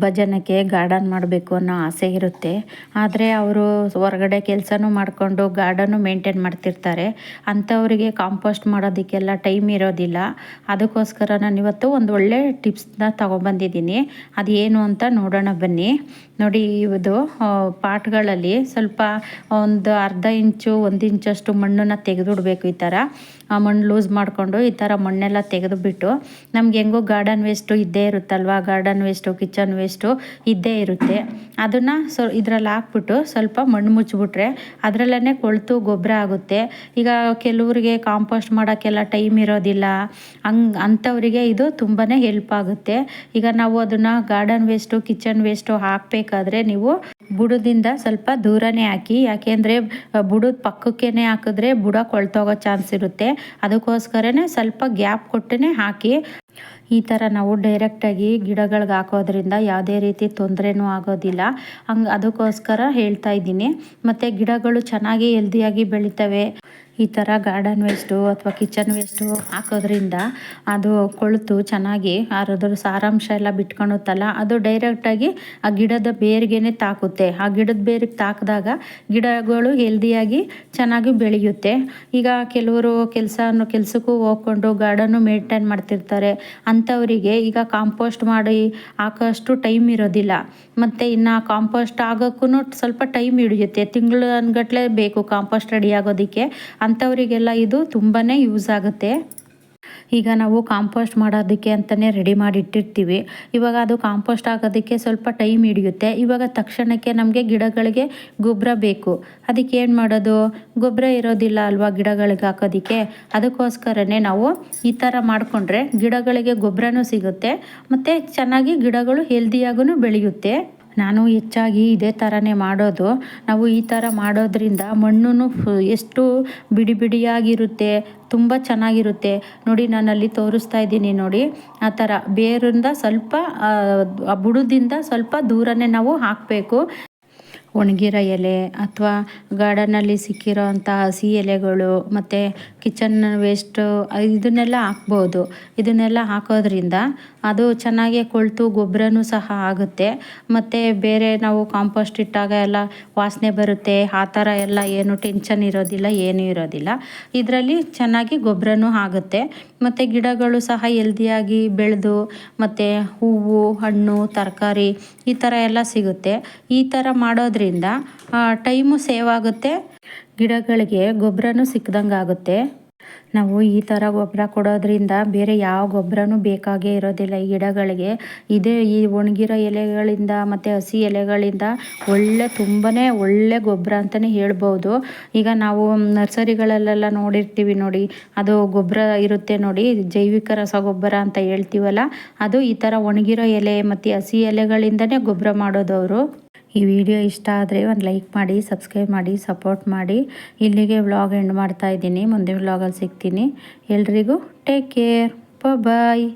ತುಂಬ ಜನಕ್ಕೆ ಗಾರ್ಡನ್ ಮಾಡಬೇಕು ಅನ್ನೋ ಆಸೆ ಇರುತ್ತೆ. ಆದರೆ ಅವರು ಹೊರಗಡೆ ಕೆಲಸನೂ ಮಾಡಿಕೊಂಡು ಗಾರ್ಡನ್ನು ಮೇಂಟೈನ್ ಮಾಡ್ತಿರ್ತಾರೆ. ಅಂಥವರಿಗೆ ಕಾಂಪೋಸ್ಟ್ ಮಾಡೋದಕ್ಕೆಲ್ಲ ಟೈಮ್ ಇರೋದಿಲ್ಲ. ಅದಕ್ಕೋಸ್ಕರ ನಾನು ಇವತ್ತು ಒಂದು ಒಳ್ಳೆ ಟಿಪ್ಸ್ನ ತೊಗೊಬಂದಿದ್ದೀನಿ. ಅದು ಏನು ಅಂತ ನೋಡೋಣ ಬನ್ನಿ. ನೋಡಿ ಇದು ಪಾಟ್ಗಳಲ್ಲಿ ಸ್ವಲ್ಪ ಒಂದು ಅರ್ಧ ಇಂಚು, ಒಂದು ಇಂಚಷ್ಟು ಮಣ್ಣನ್ನು ತೆಗೆದುಬಿಡ್ಬೇಕು ಈ ಥರ ಆ ಮಣ್ಣು ಲೂಸ್ ಮಾಡಿಕೊಂಡು ಈ ಥರ ಮಣ್ಣೆಲ್ಲ ತೆಗೆದುಬಿಟ್ಟು ನಮ್ಗೆ ಹೆಂಗೋ ಗಾರ್ಡನ್ ವೇಸ್ಟು ಇದ್ದೇ ಇರುತ್ತಲ್ವ? ಗಾರ್ಡನ್ ವೇಸ್ಟು ಕಿಚನ್ ವೇಸ್ಟು ಇದ್ದೇ ಇರುತ್ತೆ. ಅದನ್ನು ಸೊ ಇದರಲ್ಲಿ ಹಾಕ್ಬಿಟ್ಟು ಸ್ವಲ್ಪ ಮಣ್ಣು ಮುಚ್ಚಿಬಿಟ್ರೆ ಅದರಲ್ಲೇ ಕೊಳ್ತು ಗೊಬ್ಬರ ಆಗುತ್ತೆ. ಈಗ ಕೆಲವರಿಗೆ ಕಾಂಪೋಸ್ಟ್ ಮಾಡೋಕ್ಕೆಲ್ಲ ಟೈಮ್ ಇರೋದಿಲ್ಲ. ಹಂಗೆ, ಅಂಥವರಿಗೆ ಇದು ತುಂಬಾ ಹೆಲ್ಪ್ ಆಗುತ್ತೆ. ಈಗ ನಾವು ಅದನ್ನು ಗಾರ್ಡನ್ ವೇಸ್ಟು, ಕಿಚನ್ ವೇಸ್ಟು ಹಾಕಬೇಕಾದ್ರೆ ನೀವು ಬುಡದಿಂದ ಸ್ವಲ್ಪ ದೂರನೇ ಹಾಕಿ, ಯಾಕೆಂದರೆ ಬುಡದ ಪಕ್ಕಕ್ಕೇ ಹಾಕಿದ್ರೆ ಬುಡ ಕೊಳ್ತೋಗೋ ಚಾನ್ಸ್ ಇರುತ್ತೆ. ಅದಕ್ಕೋಸ್ಕರನೇ ಸ್ವಲ್ಪ ಗ್ಯಾಪ್ ಕೊಟ್ಟೇ ಹಾಕಿ ಈ ಥರ ನಾವು ಡೈರೆಕ್ಟಾಗಿ ಗಿಡಗಳಿಗೆ ಹಾಕೋದ್ರಿಂದ ಯಾವುದೇ ರೀತಿ ತೊಂದರೆನೂ ಆಗೋದಿಲ್ಲ. ಹಂಗೆ ಅದಕ್ಕೋಸ್ಕರ ಹೇಳ್ತಾ ಇದ್ದೀನಿ. ಮತ್ತು ಗಿಡಗಳು ಚೆನ್ನಾಗಿ ಹೆಲ್ದಿಯಾಗಿ ಬೆಳಿತವೆ. ಈ ಥರ ಗಾರ್ಡನ್ ವೇಸ್ಟು ಅಥವಾ ಕಿಚನ್ ವೇಸ್ಟು ಹಾಕೋದ್ರಿಂದ ಅದು ಕೊಳೆತು ಚೆನ್ನಾಗಿ ಅದ್ರ ಸಾರಾಂಶ ಎಲ್ಲ ಬಿಟ್ಕೊಳುತ್ತಲ್ಲ ಅದು ಡೈರೆಕ್ಟಾಗಿ ಆ ಗಿಡದ ಬೇರಿಗೆನೆ ತಾಕುತ್ತೆ. ಆ ಗಿಡದ ಬೇರಿಗೆ ತಾಕಿದಾಗ ಗಿಡಗಳು ಹೆಲ್ದಿಯಾಗಿ ಚೆನ್ನಾಗಿ ಬೆಳೆಯುತ್ತೆ. ಈಗ ಕೆಲವರು ಕೆಲಸ ಕೆಲಸಕ್ಕೂ ಹೋಗ್ಕೊಂಡು ಗಾರ್ಡನ್ನು ಮೇಂಟೈನ್ ಮಾಡ್ತಿರ್ತಾರೆ. ಅಂಥವರಿಗೆ ಈಗ ಕಾಂಪೋಸ್ಟ್ ಮಾಡಿ ಹಾಕೋಷ್ಟು ಟೈಮ್ ಇರೋದಿಲ್ಲ. ಮತ್ತು ಇನ್ನು ಕಾಂಪೋಸ್ಟ್ ಆಗೋಕ್ಕೂ ಸ್ವಲ್ಪ ಟೈಮ್ ಹಿಡಿಯುತ್ತೆ. ತಿಂಗಳು ಅನ್ಗಟ್ಲೆ ಬೇಕು ಕಾಂಪೋಸ್ಟ್ ರೆಡಿ ಆಗೋದಕ್ಕೆ. ಅಂಥವರಿಗೆಲ್ಲ ಇದು ತುಂಬಾ ಯೂಸ್ ಆಗುತ್ತೆ. ಈಗ ನಾವು ಕಾಂಪೋಸ್ಟ್ ಮಾಡೋದಕ್ಕೆ ಅಂತಲೇ ರೆಡಿ ಮಾಡಿ ಇಟ್ಟಿರ್ತೀವಿ ಇವಾಗ ಅದು ಕಾಂಪೋಸ್ಟ್ ಆಗೋದಕ್ಕೆ ಸ್ವಲ್ಪ ಟೈಮ್ ಹಿಡಿಯುತ್ತೆ. ಇವಾಗ ತಕ್ಷಣಕ್ಕೆ ನಮಗೆ ಗಿಡಗಳಿಗೆ ಗೊಬ್ಬರ ಬೇಕು. ಅದಕ್ಕೆ ಏನು ಮಾಡೋದು? ಗೊಬ್ಬರ ಇರೋದಿಲ್ಲ ಅಲ್ವಾ ಗಿಡಗಳಿಗೆ ಹಾಕೋದಕ್ಕೆ? ಅದಕ್ಕೋಸ್ಕರನೇ ನಾವು ಈ ಥರ ಮಾಡಿಕೊಂಡ್ರೆ ಗಿಡಗಳಿಗೆ ಗೊಬ್ಬರನೂ ಸಿಗುತ್ತೆ. ಮತ್ತು ಚೆನ್ನಾಗಿ ಗಿಡಗಳು ಹೆಲ್ದಿಯಾಗೂ ಬೆಳೆಯುತ್ತೆ. ನಾನು ಹೆಚ್ಚಾಗಿ ಇದೇ ಥರನೇ ಮಾಡೋದು. ನಾವು ಈ ಥರ ಮಾಡೋದ್ರಿಂದ ಮಣ್ಣು ಎಷ್ಟು ಬಿಡಿ ಬಿಡಿಯಾಗಿರುತ್ತೆ ತುಂಬ ಚೆನ್ನಾಗಿರುತ್ತೆ. ನೋಡಿ ನಾನಲ್ಲಿ ತೋರಿಸ್ತಾ ಇದ್ದೀನಿ ನೋಡಿ. ಆ ಥರ ಬೇರಿಂದ ಸ್ವಲ್ಪ ಬುಡದಿಂದ ಸ್ವಲ್ಪ ದೂರನೇ ನಾವು ಹಾಕಬೇಕು. ಒಣಗಿರೋ ಎಲೆ ಅಥವಾ ಗಾರ್ಡನಲ್ಲಿ ಸಿಕ್ಕಿರೋ ಅಂಥ ಹಸಿ ಎಲೆಗಳು ಮತ್ತು ಕಿಚನ್ ವೇಸ್ಟು ಇದನ್ನೆಲ್ಲ ಹಾಕ್ಬೋದು. ಇದನ್ನೆಲ್ಲ ಹಾಕೋದ್ರಿಂದ ಅದು ಚೆನ್ನಾಗಿ ಕೊಳ್ತು, ಗೊಬ್ಬರನೂ ಸಹ ಆಗುತ್ತೆ. ಮತ್ತು ಬೇರೆ ನಾವು ಕಾಂಪೋಸ್ಟ್ ಇಟ್ಟಾಗ ಎಲ್ಲ ವಾಸನೆ ಬರುತ್ತೆ, ಆ ಥರ ಎಲ್ಲ ಏನು ಟೆನ್ಷನ್ ಇರೋದಿಲ್ಲ, ಏನೂ ಇರೋದಿಲ್ಲ. ಇದರಲ್ಲಿ ಚೆನ್ನಾಗಿ ಗೊಬ್ಬರನೂ ಆಗುತ್ತೆ. ಮತ್ತು ಗಿಡಗಳು ಸಹ ಎಲ್ದಿಯಾಗಿ ಬೆಳೆದು, ಮತ್ತು ಹೂವು, ಹಣ್ಣು, ತರಕಾರಿ ಈ ಥರ ಎಲ್ಲ ಸಿಗುತ್ತೆ. ಈ ಥರ ಮಾಡೋದ್ರಿಂದ ಟೈಮು ಸೇವ್ ಆಗುತ್ತೆ. ಗಿಡಗಳಿಗೆ ಗೊಬ್ಬರನೂ ಸಿಕ್ಕದಂಗೆ ಆಗುತ್ತೆ. ನಾವು ಈ ಥರ ಗೊಬ್ಬರ ಕೊಡೋದ್ರಿಂದ ಬೇರೆ ಯಾವ ಗೊಬ್ಬರನೂ ಬೇಕಾಗೇ ಇರೋದಿಲ್ಲ. ಈ ಗಿಡಗಳಿಗೆ ಇದೇ ಈ ಒಣಗಿರೋ ಎಲೆಗಳಿಂದ ಮತ್ತು ಹಸಿ ಎಲೆಗಳಿಂದ ಒಳ್ಳೆ ತುಂಬಾ ಒಳ್ಳೆ ಗೊಬ್ಬರ ಅಂತಲೇ ಹೇಳ್ಬೋದು. ಈಗ ನಾವು ನರ್ಸರಿಗಳಲ್ಲೆಲ್ಲ ನೋಡಿರ್ತೀವಿ ನೋಡಿ, ಅದು ಗೊಬ್ಬರ ಇರುತ್ತೆ ನೋಡಿ, ಜೈವಿಕ ರಸಗೊಬ್ಬರ ಅಂತ ಹೇಳ್ತೀವಲ್ಲ, ಅದು ಈ ಥರ ಒಣಗಿರೋ ಎಲೆ ಮತ್ತು ಹಸಿ ಎಲೆಗಳಿಂದನೇ ಗೊಬ್ಬರ ಮಾಡೋದು ಅವರು ಈ ವಿಡಿಯೋ ಇಷ್ಟ ಆದರೆ ಒಂದು ಲೈಕ್ ಮಾಡಿ, ಸಬ್ಸ್ಕ್ರೈಬ್ ಮಾಡಿ, ಸಪೋರ್ಟ್ ಮಾಡಿ. ಇಲ್ಲಿಗೆ ವ್ಲಾಗ್ ಎಂಡ್ ಮಾಡ್ತಾ ಇದ್ದೀನಿ. ಮುಂದೆ ವ್ಲಾಗಲ್ಲಿ ಸಿಗ್ತೀನಿ. ಎಲ್ರಿಗೂ ಟೇಕ್ ಕೇರ್ ಬಾಯ್